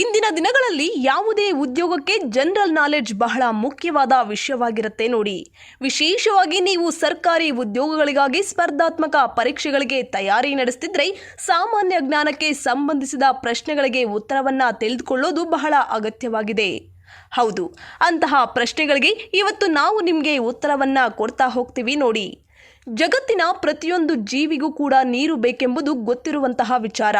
ಇಂದಿನ ದಿನಗಳಲ್ಲಿ ಯಾವುದೇ ಉದ್ಯೋಗಕ್ಕೆ ಜನರಲ್ ನಾಲೆಡ್ಜ್ ಬಹಳ ಮುಖ್ಯವಾದ ವಿಷಯವಾಗಿರುತ್ತೆ ನೋಡಿ. ವಿಶೇಷವಾಗಿ ನೀವು ಸರ್ಕಾರಿ ಉದ್ಯೋಗಗಳಿಗಾಗಿ ಸ್ಪರ್ಧಾತ್ಮಕ ಪರೀಕ್ಷೆಗಳಿಗೆ ತಯಾರಿ ನಡೆಸ್ತಿದ್ರೆ ಸಾಮಾನ್ಯ ಜ್ಞಾನಕ್ಕೆ ಸಂಬಂಧಿಸಿದ ಪ್ರಶ್ನೆಗಳಿಗೆ ಉತ್ತರವನ್ನು ತಿಳಿದುಕೊಳ್ಳೋದು ಬಹಳ ಅಗತ್ಯವಾಗಿದೆ. ಹೌದು, ಅಂತಹ ಪ್ರಶ್ನೆಗಳಿಗೆ ಇವತ್ತು ನಾವು ನಿಮಗೆ ಉತ್ತರವನ್ನು ಕೊಡ್ತಾ ಹೋಗ್ತೀವಿ ನೋಡಿ. ಜಗತ್ತಿನ ಪ್ರತಿಯೊಂದು ಜೀವಿಗೂ ಕೂಡ ನೀರು ಬೇಕೆಂಬುದು ಗೊತ್ತಿರುವಂತಹ ವಿಚಾರ.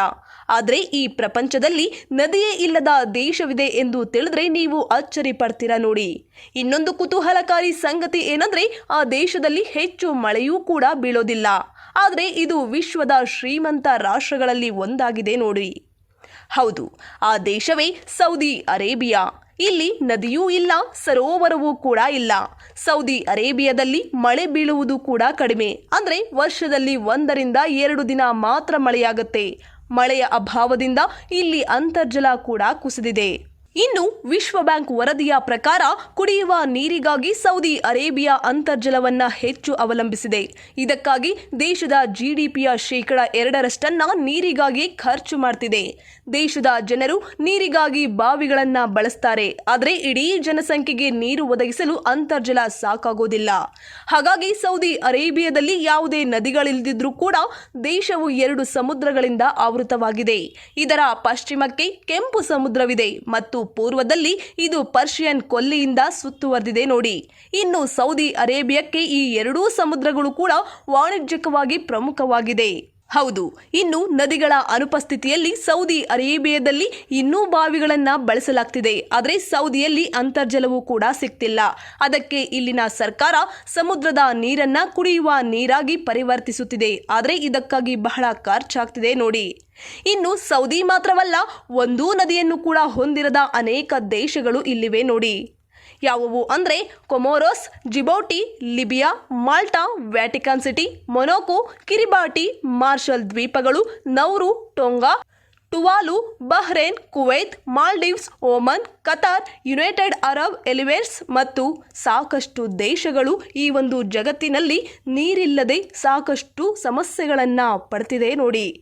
ಆದರೆ ಈ ಪ್ರಪಂಚದಲ್ಲಿ ನದಿಯೇ ಇಲ್ಲದ ದೇಶವಿದೆ ಎಂದು ತಿಳಿದ್ರೆ ನೀವು ಅಚ್ಚರಿ ಪಡ್ತೀರಾ ನೋಡಿ. ಇನ್ನೊಂದು ಕುತೂಹಲಕಾರಿ ಸಂಗತಿ ಏನಂದ್ರೆ ಆ ದೇಶದಲ್ಲಿ ಹೆಚ್ಚು ಮಳೆಯೂ ಕೂಡ ಬೀಳೋದಿಲ್ಲ. ಆದರೆ ಇದು ವಿಶ್ವದ ಶ್ರೀಮಂತ ರಾಷ್ಟ್ರಗಳಲ್ಲಿ ಒಂದಾಗಿದೆ ನೋಡಿ. ಹೌದು, ಆ ದೇಶವೇ ಸೌದಿ ಅರೇಬಿಯಾ. ಇಲ್ಲಿ ನದಿಯೂ ಇಲ್ಲ, ಸರೋವರವೂ ಕೂಡ ಇಲ್ಲ. ಸೌದಿ ಅರೇಬಿಯಾದಲ್ಲಿ ಮಳೆ ಬೀಳುವುದು ಕೂಡ ಕಡಿಮೆ. ಅಂದರೆ ವರ್ಷದಲ್ಲಿ ಒಂದರಿಂದ ಎರಡು ದಿನ ಮಾತ್ರ ಮಳೆಯಾಗುತ್ತೆ. ಮಳೆಯ ಅಭಾವದಿಂದ ಇಲ್ಲಿ ಅಂತರ್ಜಲ ಕೂಡ ಕುಸಿದಿದೆ. ಇನ್ನು ವಿಶ್ವ ಬ್ಯಾಂಕ್ ವರದಿಯ ಪ್ರಕಾರ ಕುಡಿಯುವ ನೀರಿಗಾಗಿ ಸೌದಿ ಅರೇಬಿಯಾ ಅಂತರ್ಜಲವನ್ನ ಹೆಚ್ಚು ಅವಲಂಬಿಸಿದೆ. ಇದಕ್ಕಾಗಿ ದೇಶದ ಜಿಡಿಪಿಯ ಶೇಕಡ ಎರಡರಷ್ಟನ್ನ ನೀರಿಗಾಗಿ ಖರ್ಚು ಮಾಡ್ತಿದೆ. ದೇಶದ ಜನರು ನೀರಿಗಾಗಿ ಬಾವಿಗಳನ್ನ ಬಳಸ್ತಾರೆ. ಆದರೆ ಇಡೀ ಜನಸಂಖ್ಯೆಗೆ ನೀರು ಒದಗಿಸಲು ಅಂತರ್ಜಲ ಸಾಕಾಗೋದಿಲ್ಲ. ಹಾಗಾಗಿ ಸೌದಿ ಅರೇಬಿಯಾದಲ್ಲಿ ಯಾವುದೇ ನದಿಗಳಿಲ್ಲದಿದ್ರೂ ಕೂಡ ದೇಶವು ಎರಡು ಸಮುದ್ರಗಳಿಂದ ಆವೃತವಾಗಿದೆ. ಇದರ ಪಶ್ಚಿಮಕ್ಕೆ ಕೆಂಪು ಸಮುದ್ರವಿದೆ ಮತ್ತು ಪೂರ್ವದಲ್ಲಿ ಇದು ಪರ್ಷಿಯನ್ ಕೊಲ್ಲಿಯಿಂದ ಸುತ್ತುವರೆದಿದೆ ನೋಡಿ. ಇನ್ನು ಸೌದಿ ಅರೇಬಿಯಾಕ್ಕೆ ಈ ಎರಡೂ ಸಮುದ್ರಗಳು ಕೂಡ ವಾಣಿಜ್ಯಿಕವಾಗಿ ಪ್ರಮುಖವಾಗಿದೆ. ಹೌದು, ಇನ್ನು ನದಿಗಳ ಅನುಪಸ್ಥಿತಿಯಲ್ಲಿ ಸೌದಿ ಅರೇಬಿಯಾದಲ್ಲಿ ಇನ್ನೂ ಬಾವಿಗಳನ್ನು ಬಳಸಲಾಗ್ತಿದೆ. ಆದರೆ ಸೌದಿಯಲ್ಲಿ ಅಂತರ್ಜಲವೂ ಕೂಡ ಸಿಗ್ತಿಲ್ಲ. ಅದಕ್ಕೆ ಇಲ್ಲಿನ ಸರ್ಕಾರ ಸಮುದ್ರದ ನೀರನ್ನ ಕುಡಿಯುವ ನೀರಾಗಿ ಪರಿವರ್ತಿಸುತ್ತಿದೆ. ಆದರೆ ಇದಕ್ಕಾಗಿ ಬಹಳ ಖರ್ಚಾಗ್ತಿದೆ ನೋಡಿ. ಇನ್ನು ಸೌದಿ ಮಾತ್ರವಲ್ಲ, ಒಂದೂ ನದಿಯನ್ನು ಕೂಡ ಹೊಂದಿರದ ಅನೇಕ ದೇಶಗಳು ಇಲ್ಲಿವೆ ನೋಡಿ. ಯಾವುವು ಅಂದರೆ Comoros, Djibouti, Libya, Malta, Vatican City, Monaco, Kiribati, Marshall ದ್ವೀಪಗಳು, Nauru, Tonga, Tuvalu, Bahrain, Kuwait, Maldives Oman Qatar, United Arab Emirates ಮತ್ತು ಸಾಕಷ್ಟು ದೇಶಗಳು ಈ ಒಂದು ಜಗತ್ತಿನಲ್ಲಿ ನೀರಿಲ್ಲದೆ ಸಾಕಷ್ಟು ಸಮಸ್ಯೆಗಳನ್ನು ಪಡ್ತಿದೆ ನೋಡಿ.